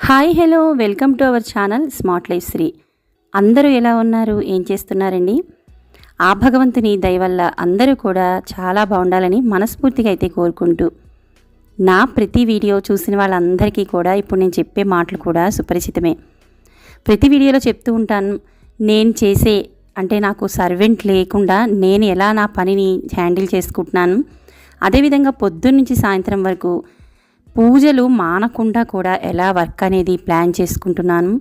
Hi hello welcome to our channel smart life Sri. అందరూ ఎలా ఉన్నారు? ఏం చేస్తున్నారండి? ఆ భగవంతుని దయవల్ల అందరూ కూడా చాలా బాగుండాలని మనస్ఫూర్తిగా అయితే కోరుకుంటూ నా ప్రతి వీడియో చూసిన వాళ్ళందరికీ కూడా ఇప్పుడు నేను చెప్పే మాటలు కూడా సుపరిచితమే. ప్రతి వీడియోలో చెప్తూ ఉంటాను నేను చేసే అంటే నాకు సర్వెంట్ లేకుండా నేను ఎలా నా పనిని హ్యాండిల్ చేసుకుంటున్నాను? అదేవిధంగా పొద్దున్న నుంచి సాయంత్రం వరకు పూజలు మానకుండా కూడా ఎలా వర్క్ అనేది ప్లాన్ చేసుకుంటున్నాను.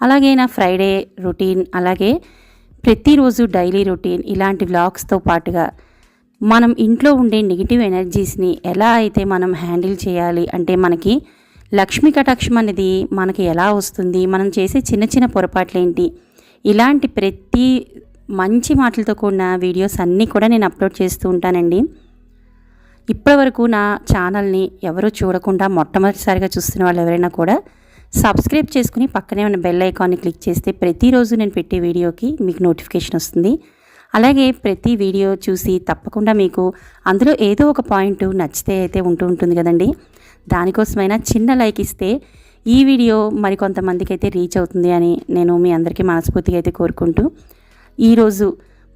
అలాగే నా ఫ్రైడే రొటీన్ అలాగే ప్రతిరోజు డైలీ రొటీన్ ఇలాంటి వ్లాగ్స్తో పాటుగా మనం ఇంట్లో ఉండే నెగిటివ్ ఎనర్జీస్ని ఎలా అయితే మనం హ్యాండిల్ చేయాలి అంటే మనకి లక్ష్మీ కటాక్షం అనేది మనకి ఎలా వస్తుంది మనం చేసే చిన్న చిన్న పొరపాట్లు ఏంటి ఇలాంటి ప్రతి మంచి మాటలతో కూడిన వీడియోస్ అన్నీ కూడా నేను అప్లోడ్ చేస్తూ ఉంటానండి. ఇప్పటివరకు నా ఛానల్ని ఎవరు చూడకుండా మొట్టమొదటిసారిగా చూస్తున్న వాళ్ళు ఎవరైనా కూడా సబ్స్క్రైబ్ చేసుకుని పక్కనే ఉన్న బెల్ ఐకాన్ని క్లిక్ చేస్తే ప్రతిరోజు నేను పెట్టే వీడియోకి మీకు నోటిఫికేషన్ వస్తుంది. అలాగే ప్రతి వీడియో చూసి తప్పకుండా మీకు అందులో ఏదో ఒక పాయింట్ నచ్చితే అయితే ఉంటూ ఉంటుంది కదండి. దానికోసమైనా చిన్న లైక్ ఇస్తే ఈ వీడియో మరికొంతమందికి అయితే రీచ్ అవుతుంది అని నేను మీ అందరికీ మనస్ఫూర్తిగా అయితే కోరుకుంటూ ఈరోజు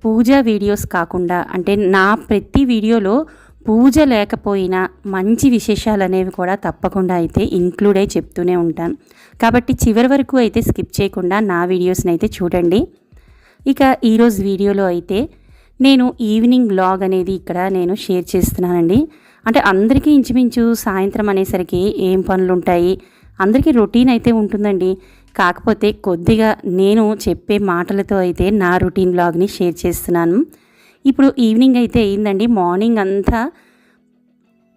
పూజ వీడియోస్ కాకుండా అంటే నా ప్రతి వీడియోలో పూజ లేకపోయినా మంచి విశేషాలు అనేవి కూడా తప్పకుండా అయితే ఇంక్లూడ్ అయి చెప్తూనే ఉంటాను కాబట్టి చివరి వరకు అయితే స్కిప్ చేయకుండా నా వీడియోస్ని అయితే చూడండి. ఇక ఈరోజు వీడియోలో అయితే నేను ఈవినింగ్ బ్లాగ్ అనేది ఇక్కడ నేను షేర్ చేస్తున్నానండి. అంటే అందరికీ ఇంచుమించు సాయంత్రం అనేసరికి ఏం పనులు ఉంటాయి అందరికీ రొటీన్ అయితే ఉంటుందండి. కాకపోతే కొద్దిగా నేను చెప్పే మాటలతో అయితే నా రొటీన్ బ్లాగ్ని షేర్ చేస్తున్నాను. ఇప్పుడు ఈవినింగ్ అయితే అయిందండి మార్నింగ్ అంతా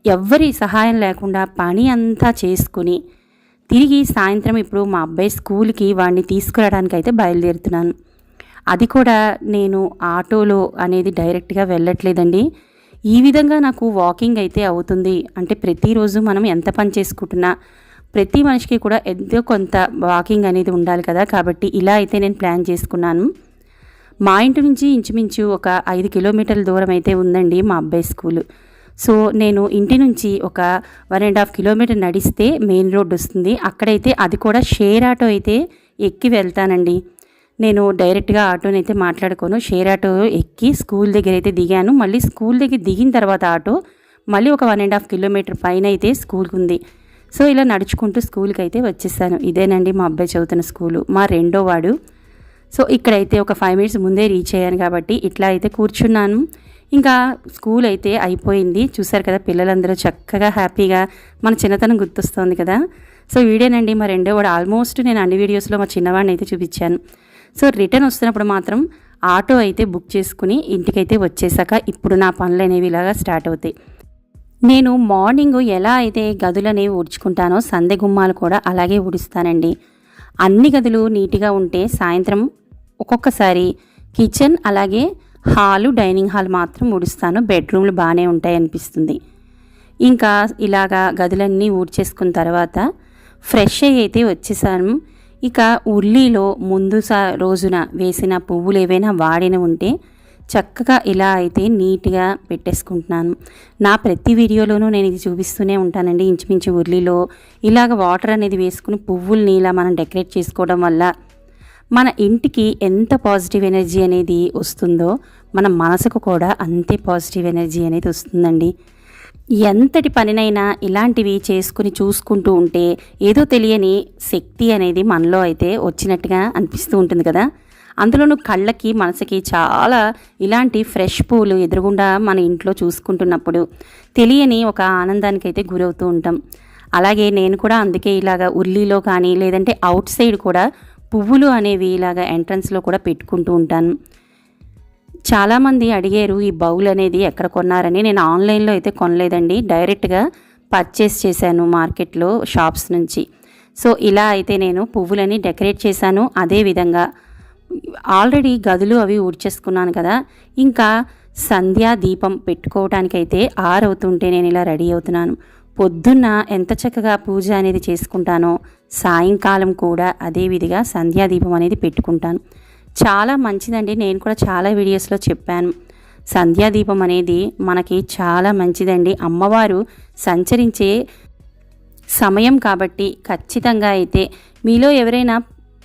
ఎవ్వరి సహాయం లేకుండా పని అంతా చేసుకుని తిరిగి సాయంత్రం ఇప్పుడు మా అబ్బాయి స్కూల్కి వాడిని తీసుకురావడానికి అయితే బయలుదేరుతున్నాను. అది కూడా నేను ఆటోలో అనేది డైరెక్ట్గా వెళ్ళట్లేదండి. ఈ విధంగా నాకు వాకింగ్ అయితే అవుతుంది. అంటే ప్రతిరోజు మనం ఎంత పని చేసుకుంటున్నా ప్రతి మనిషికి కూడా ఎంతో కొంత వాకింగ్ అనేది ఉండాలి కదా. కాబట్టి ఇలా అయితే నేను ప్లాన్ చేసుకున్నాను. మా ఇంటి నుంచి ఇంచుమించు ఒక ఐదు కిలోమీటర్ల దూరం అయితే ఉందండి మా అబ్బాయి స్కూలు. సో నేను ఇంటి నుంచి ఒక వన్ అండ్ హాఫ్ కిలోమీటర్ నడిస్తే మెయిన్ రోడ్ వస్తుంది. అక్కడైతే అది కూడా షేర్ ఆటో అయితే ఎక్కి వెళ్తానండి. నేను డైరెక్ట్గా ఆటోని అయితే మాట్లాడుకోను. షేర్ ఆటో ఎక్కి స్కూల్ దగ్గర అయితే దిగాను. మళ్ళీ స్కూల్ దగ్గర దిగిన తర్వాత ఆటో మళ్ళీ ఒక వన్ అండ్ హాఫ్ కిలోమీటర్ పైన అయితే స్కూల్కి ఉంది. సో ఇలా నడుచుకుంటూ స్కూల్కి అయితే వచ్చేసాను. ఇదేనండి మా అబ్బాయి చదువుతున్న స్కూలు. మా రెండో వాడు సో ఇక్కడైతే ఒక ఫైవ్ మినిట్స్ ముందే రీచ్ అయ్యాను కాబట్టి ఇట్లా అయితే కూర్చున్నాను. ఇంకా స్కూల్ అయితే అయిపోయింది. చూసారు కదా పిల్లలందరూ చక్కగా హ్యాపీగా మన చిన్నతనం గుర్తొస్తుంది కదా. సో వీడేనండి మా రెండో వాడు ఆల్మోస్ట్ నేను అన్ని వీడియోస్లో మా చిన్నవాడిని అయితే చూపించాను. సో రిటర్న్ వస్తున్నప్పుడు మాత్రం ఆటో అయితే బుక్ చేసుకుని ఇంటికైతే వచ్చేసాక ఇప్పుడు నా పనులు అనేవి ఇలాగా స్టార్ట్ అవుతాయి. నేను మార్నింగ్ ఎలా అయితే గదులనేవి ఊడ్చుకుంటానో సందె గుమ్మాలు కూడా అలాగే ఊడుస్తానండి. అన్ని గదులు నీట్గా ఉంటే సాయంత్రం ఒక్కొక్కసారి కిచెన్ అలాగే హాలు డైనింగ్ హాల్ మాత్రం ఊడుస్తాను. బెడ్రూమ్లు బాగానే ఉంటాయి అనిపిస్తుంది ఇంకా ఇలాగా గదులన్నీ ఊడ్చేసుకున్న తర్వాత ఫ్రెష్ అయ్యి అయితే వచ్చేసాను. ఇక ఉల్లిలో ముందు సా రోజున వేసిన పువ్వులు ఏవైనా వాడిన ఉంటే చక్కగా ఇలా అయితే నీట్గా పెట్టేసుకుంటున్నాను. నా ప్రతి వీడియోలోనూ నేను ఇది చూపిస్తూనే ఉంటానండి. ఇంచుమించు ఉల్లిలో ఇలాగ వాటర్ అనేది వేసుకుని పువ్వుల్ని ఇలా మనం డెకరేట్ చేసుకోవడం వల్ల మన ఇంటికి ఎంత పాజిటివ్ ఎనర్జీ అనేది వస్తుందో మన మనసుకు కూడా అంతే పాజిటివ్ ఎనర్జీ అనేది వస్తుందండి. ఎంతటి పనినైనా ఇలాంటివి చేసుకుని చూసుకుంటూ ఉంటే ఏదో తెలియని శక్తి అనేది మనలో అయితే వచ్చినట్టుగా అనిపిస్తూ ఉంటుంది కదా. అందులోనూ కళ్ళకి మనసుకి చాలా ఇలాంటి ఫ్రెష్ పూలు ఎదురుగుండా మన ఇంట్లో చూసుకుంటున్నప్పుడు తెలియని ఒక ఆనందానికి అయితే గురవుతూ ఉంటాం. అలాగే నేను కూడా అందుకే ఇలాగ ఉర్లీలో కానీ లేదంటే అవుట్ సైడ్ కూడా పువ్వులు అనేవి ఇలాగ ఎంట్రన్స్లో కూడా పెట్టుకుంటూ ఉంటాను. చాలామంది అడిగారు ఈ బౌల్ అనేది ఎక్కడ కొన్నారని? నేను ఆన్లైన్లో అయితే కొనలేదండి. డైరెక్ట్గా పర్చేస్ చేశాను మార్కెట్లో షాప్స్ నుంచి. సో ఇలా అయితే నేను పువ్వులని డెకరేట్ చేశాను. అదేవిధంగా ఆల్రెడీ గదులు అవి ఊడ్చేసుకున్నాను కదా. ఇంకా సంధ్యా దీపం పెట్టుకోవటానికైతే ఆరవుతుంటే నేను ఇలా రెడీ అవుతున్నాను. పొద్దున్న ఎంత చక్కగా పూజ అనేది చేసుకుంటానో సాయంకాలం కూడా అదే విధిగా సంధ్యాదీపం అనేది పెట్టుకుంటాను. చాలా మంచిదండి. నేను కూడా చాలా వీడియోస్లో చెప్పాను. సంధ్యాదీపం అనేది మనకి చాలా మంచిదండి. అమ్మవారు సంచరించే సమయం కాబట్టి ఖచ్చితంగా అయితే మీలో ఎవరైనా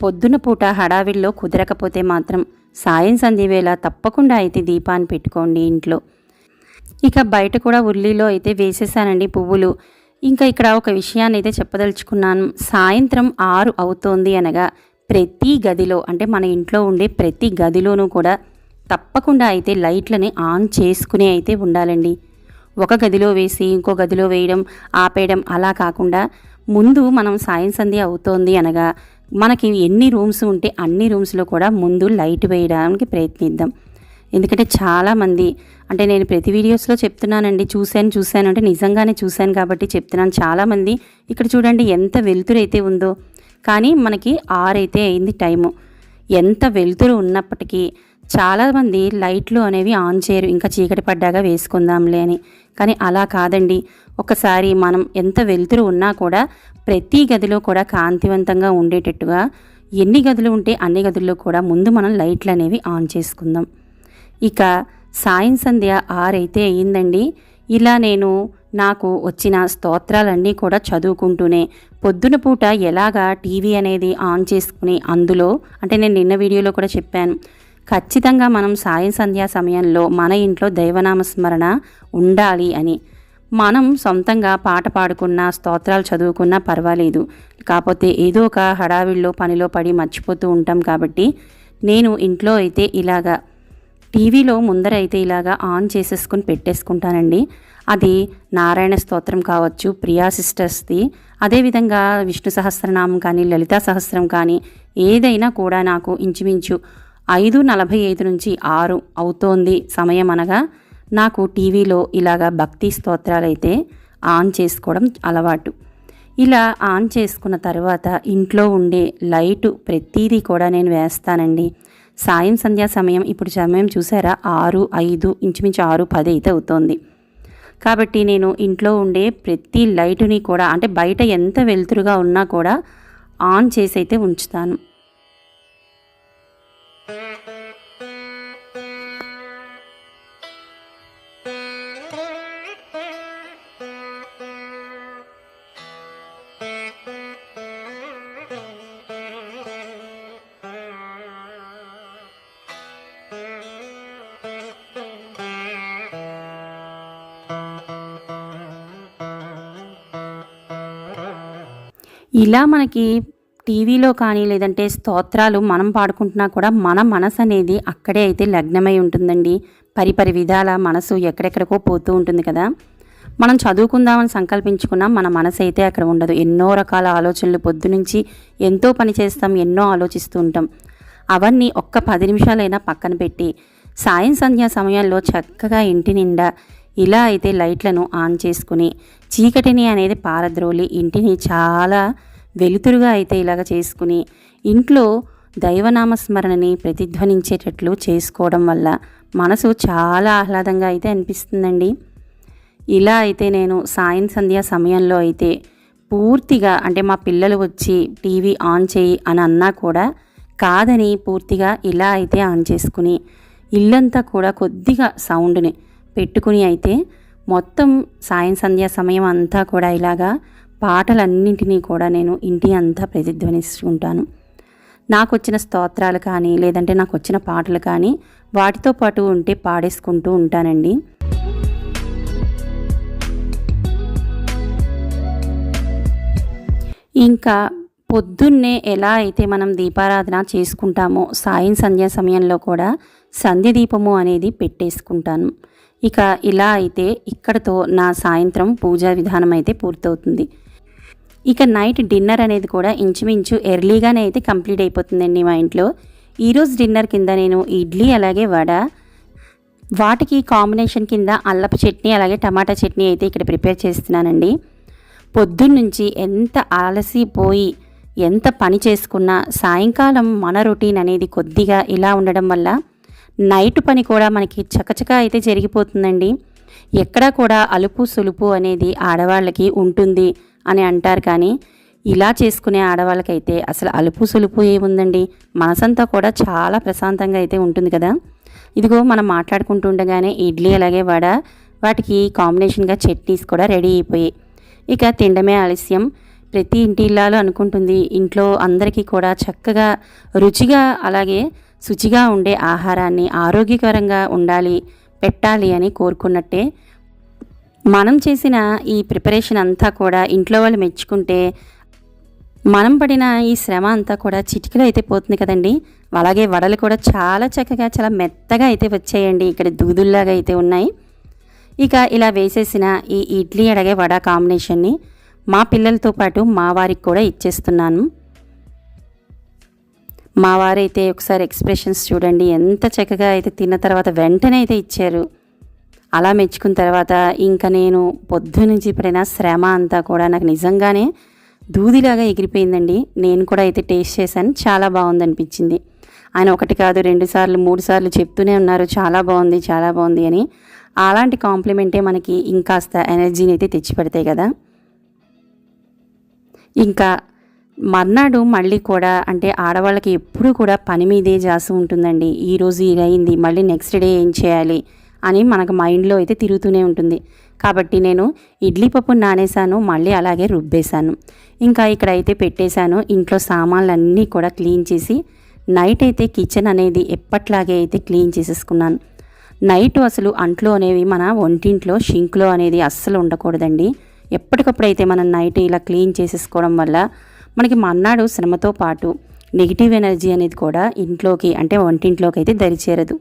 పొద్దున పూట హడావిడిలో కుదరకపోతే మాత్రం సాయం సంధ్య వేళ తప్పకుండా అయితే దీపాన్ని పెట్టుకోండి ఇంట్లో. ఇక బయట కూడా ఉల్లిలో అయితే వేసేసానండి పువ్వులు. ఇంకా ఇక్కడ ఒక విషయాన్ని అయితే చెప్పదలుచుకున్నాను. సాయంత్రం ఆరు అవుతోంది అనగా ప్రతి గదిలో అంటే మన ఇంట్లో ఉండే ప్రతి గదిలోనూ కూడా తప్పకుండా అయితే లైట్లని ఆన్ చేసుకునే అయితే ఉండాలండి. ఒక గదిలో వేసి ఇంకో గదిలో వేయడం ఆపేయడం అలా కాకుండా ముందు మనం సాయం సంధ్య అవుతోంది అనగా మనకి ఎన్ని రూమ్స్ ఉంటే అన్ని రూమ్స్లో కూడా ముందు లైట్ వేయడానికి ప్రయత్నిద్దాం. ఎందుకంటే చాలామంది అంటే నేను ప్రతి వీడియోస్లో చెప్తున్నానండి చూశాను చూశాను అంటే నిజంగానే చూశాను కాబట్టి చెప్తున్నాను. చాలామంది ఇక్కడ చూడండి ఎంత వెలుతురైతే ఉందో. కానీ మనకి ఆరైతే అయింది టైము. ఎంత వెలుతురు ఉన్నప్పటికీ చాలామంది లైట్లు అనేవి ఆన్ చేయరు. ఇంకా చీకటి పడ్డాక వేసుకుందాంలే అని. కానీ అలా కాదండి. ఒకసారి మనం ఎంత వెలుతురు ఉన్నా కూడా ప్రతి గదిలో కూడా కాంతివంతంగా ఉండేటట్టుగా ఎన్ని గదులు ఉంటే అన్ని గదుల్లో కూడా ముందు మనం లైట్లు అనేవి ఆన్ చేసుకుందాం. ఇక సాయం సంధ్య ఆరైతే అయ్యిందండి ఇలా నేను నాకు వచ్చిన స్తోత్రాలన్నీ కూడా చదువుకుంటూనే పొద్దున పూట ఎలాగా టీవీ అనేది ఆన్ చేసుకుని అందులో అంటే నేను నిన్న వీడియోలో కూడా చెప్పాను ఖచ్చితంగా మనం సాయం సంధ్యా సమయంలో మన ఇంట్లో దైవనామ స్మరణ ఉండాలి అని. మనం సొంతంగా పాట పాడుకున్నా స్తోత్రాలు చదువుకున్నా పర్వాలేదు. కాకపోతే ఏదో ఒక హడావిడిలో పనిలో పడి మర్చిపోతూ ఉంటాం కాబట్టి నేను ఇంట్లో అయితే ఇలాగా టీవీలో ముందర అయితే ఇలాగా ఆన్ చేసేసుకుని పెట్టేసుకుంటానండి. అది నారాయణ స్తోత్రం కావచ్చు ప్రియా సిస్టర్స్ది. అదేవిధంగా విష్ణు సహస్రనామం కానీ లలితా సహస్రం కానీ ఏదైనా కూడా నాకు ఇంచుమించు ఐదు నలభై ఐదు నుంచి ఆరు అవుతోంది సమయం అనగా నాకు టీవీలో ఇలాగా భక్తి స్తోత్రాలైతే అయితే ఆన్ చేసుకోవడం అలవాటు. ఇలా ఆన్ చేసుకున్న తర్వాత ఇంట్లో ఉండే లైటు ప్రతిదీ కూడా నేను వేస్తానండి. సాయం సంధ్యా సమయం ఇప్పుడు సమయం చూసారా? ఆరు ఐదు ఇంచుమించు ఆరు పది అయితే అవుతోంది. కాబట్టి నేను ఇంట్లో ఉండే ప్రతి లైటుని కూడా అంటే బయట ఎంత వెలుతురుగా ఉన్నా కూడా ఆన్ చేసి అయితే ఉంచుతాను. ఇలా మనకి టీవీలో కానీ లేదంటే స్తోత్రాలు మనం పాడుకుంటున్నా కూడా మన మనసు అనేది అక్కడే అయితే లగ్నమై ఉంటుందండి. పరిపరి విధాల మనసు ఎక్కడెక్కడికో పోతూ ఉంటుంది కదా. మనం చదువుకుందామని సంకల్పించుకున్నా మన మనసు అయితే అక్కడ ఉండదు. ఎన్నో రకాల ఆలోచనలు పొద్దునుంచి ఎంతో పని చేస్తాం ఎన్నో ఆలోచిస్తూ ఉంటాం. అవన్నీ ఒక్క పది నిమిషాలైనా పక్కన పెట్టి సాయం సంధ్యా సమయంలో చక్కగా ఇంటి నిండా ఇలా అయితే లైట్లను ఆన్ చేసుకుని చీకటిని అనేది పారద్రోలి ఇంటిని చాలా వెలుతురుగా అయితే ఇలాగ చేసుకుని ఇంట్లో దైవనామ స్మరణని ప్రతిధ్వనించేటట్లు చేసుకోవడం వల్ల మనసు చాలా ఆహ్లాదంగా అయితే అనిపిస్తుందండి. ఇలా అయితే నేను సాయం సంధ్య సమయంలో అయితే పూర్తిగా అంటే మా పిల్లలు వచ్చి టీవీ ఆన్ చేయి అని అన్నా కూడా కాదని పూర్తిగా ఇలా అయితే ఆన్ చేసుకుని ఇల్లంతా కూడా కొద్దిగా సౌండ్ని పెట్టుకుని అయితే మొత్తం సాయం సంధ్యా సమయం అంతా కూడా ఇలాగా పాటలన్నింటినీ కూడా నేను ఇంటి అంతా ప్రతిధ్వనిస్తుంటాను. నాకు వచ్చిన స్తోత్రాలు కానీ లేదంటే నాకు వచ్చిన పాటలు కానీ వాటితో పాటు ఉంటే పాడేసుకుంటూ ఉంటానండి. ఇంకా పొద్దున్నే ఎలా అయితే మనం దీపారాధన చేసుకుంటామో సాయం సంధ్యా సమయంలో కూడా సంధ్య దీపము అనేది పెట్టేసుకుంటాను. ఇక ఇలా అయితే ఇక్కడతో నా సాయంత్రం పూజా విధానం అయితే పూర్తవుతుంది. ఇక నైట్ డిన్నర్ అనేది కూడా ఇంచుమించు ఎర్లీగానే అయితే కంప్లీట్ అయిపోతుందండి మా ఇంట్లో. ఈరోజు డిన్నర్ కింద నేను ఇడ్లీ అలాగే వడ వాటికి కాంబినేషన్ కింద అల్లపు చట్నీ అలాగే టమాటా చట్నీ అయితే ఇక్కడ ప్రిపేర్ చేస్తున్నానండి. పొద్దున్నుంచి ఎంత ఆలసిపోయి ఎంత పని చేసుకున్నా సాయంకాలం మన రొటీన్ అనేది కొద్దిగా ఇలా ఉండడం వల్ల నైట్ పని కూడా మనకి చకచక అయితే జరిగిపోతుందండి. ఎక్కడా కూడా అలుపు సులుపు అనేది ఆడవాళ్ళకి ఉంటుంది అని అంటారు కానీ ఇలా చేసుకునే ఆడవాళ్ళకైతే అసలు అలుపు సులుపు ఏముందండి? మనసంతా కూడా చాలా ప్రశాంతంగా అయితే ఉంటుంది కదా. ఇదిగో మనం మాట్లాడుకుంటూ ఉండగానే ఇడ్లీ అలాగే వడ వాటికి కాంబినేషన్గా చట్నీస్ కూడా రెడీ అయిపోయాయి ఇక తినడమే ఆలస్యం. ప్రతి ఇంటి ఇల్లాలు అనుకుంటుంది. ఇంట్లో అందరికీ కూడా చక్కగా రుచిగా అలాగే శుచిగా ఉండే ఆహారాన్ని ఆరోగ్యకరంగా ఉండాలి పెట్టాలి అని కోరుకున్నట్టే మనం చేసిన ఈ ప్రిపరేషన్ అంతా కూడా ఇంట్లో వాళ్ళు మెచ్చుకుంటే మనం పడిన ఈ శ్రమ అంతా కూడా చిటికలో అయితే పోతుంది కదండి. అలాగే వడలు కూడా చాలా చక్కగా చాలా మెత్తగా అయితే వచ్చాయండి ఇక్కడ దూదుల్లాగా అయితే ఉన్నాయి. ఇక ఇలా వేసేసిన ఈ ఇడ్లీ అడగే వడ కాంబినేషన్ని మా పిల్లలతో పాటు మా వారికి కూడా ఇచ్చేస్తున్నాను. మా వారైతే ఒకసారి ఎక్స్ప్రెషన్స్ చూడండి. ఎంత చక్కగా అయితే తిన్న తర్వాత వెంటనే అయితే ఇచ్చారు. అలా మెచ్చుకున్న తర్వాత ఇంకా నేను పొద్దు నుంచి పడిన శ్రమ అంతా కూడా నాకు నిజంగానే దూదిలాగా ఎగిరిపోయిందండి. నేను కూడా అయితే టేస్ట్ చేశాను. చాలా బాగుంది అనిపించింది. ఆయన ఒకటి కాదు రెండు సార్లు మూడు సార్లు చెప్తూనే ఉన్నారు. చాలా బాగుంది చాలా బాగుంది అని. అలాంటి కాంప్లిమెంటే మనకి ఇంకాస్త ఎనర్జీని అయితే తెచ్చిపెడతాయి కదా. ఇంకా మర్నాడు మళ్ళీ కూడా అంటే ఆడవాళ్ళకి ఎప్పుడూ కూడా పని మీదే జాసు ఉంటుందండి. ఈరోజు ఇది అయింది మళ్ళీ నెక్స్ట్ డే ఏం చేయాలి అని మనకు మైండ్లో అయితే తిరుగుతూనే ఉంటుంది. కాబట్టి నేను ఇడ్లీ పప్పు నానేసాను మళ్ళీ అలాగే రుబ్బేశాను. ఇంకా ఇక్కడైతే పెట్టేశాను ఇంట్లో సామాన్లన్నీ కూడా క్లీన్ చేసి నైట్ అయితే కిచెన్ అనేది ఎప్పట్లాగే అయితే క్లీన్ చేసేసుకున్నాను. నైట్ అసలు అంట్లు అనేవి మన వంటింట్లో షింక్లో అనేది అస్సలు ఉండకూడదండి. ఎప్పటికప్పుడు అయితే మనం నైట్ ఇలా క్లీన్ చేసేసుకోవడం వల్ల మనకి మన్నాడు శ్రమతో పాటు నెగిటివ్ ఎనర్జీ అనేది కూడా ఇంట్లోకి అంటే వంటింట్లోకి అయితే దరిచేరదు.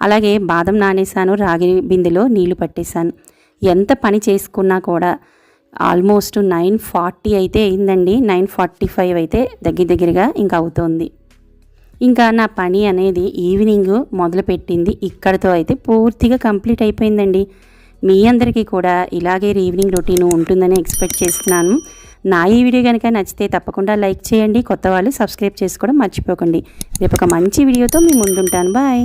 అలాగే బాదం నానేసాను రాగి బిందెలో నీళ్ళు పట్టేశాను. ఎంత పని చేసుకున్నా కూడా ఆల్మోస్ట్ నైన్ ఫార్టీ అయితే అయిందండి. నైన్ ఫార్టీ ఫైవ్ అయితే దగ్గర దగ్గరగా ఇంకా అవుతోంది. ఇంకా నా పని అనేది ఈవినింగ్ మొదలుపెట్టింది. ఇక్కడితో అయితే పూర్తిగా కంప్లీట్ అయిపోయిందండి. మీ అందరికీ కూడా ఇలాగే ఈవినింగ్ రొటీన్ ఉంటుందని ఎక్స్పెక్ట్ చేస్తున్నాను. నా ఈ వీడియో కనుక నచ్చితే తప్పకుండా లైక్ చేయండి కొత్త వాళ్ళు సబ్స్క్రైబ్ చేసుకోవడం మర్చిపోకండి. రేపు ఒక మంచి వీడియోతో మీ ముందుంటాను. బాయ్.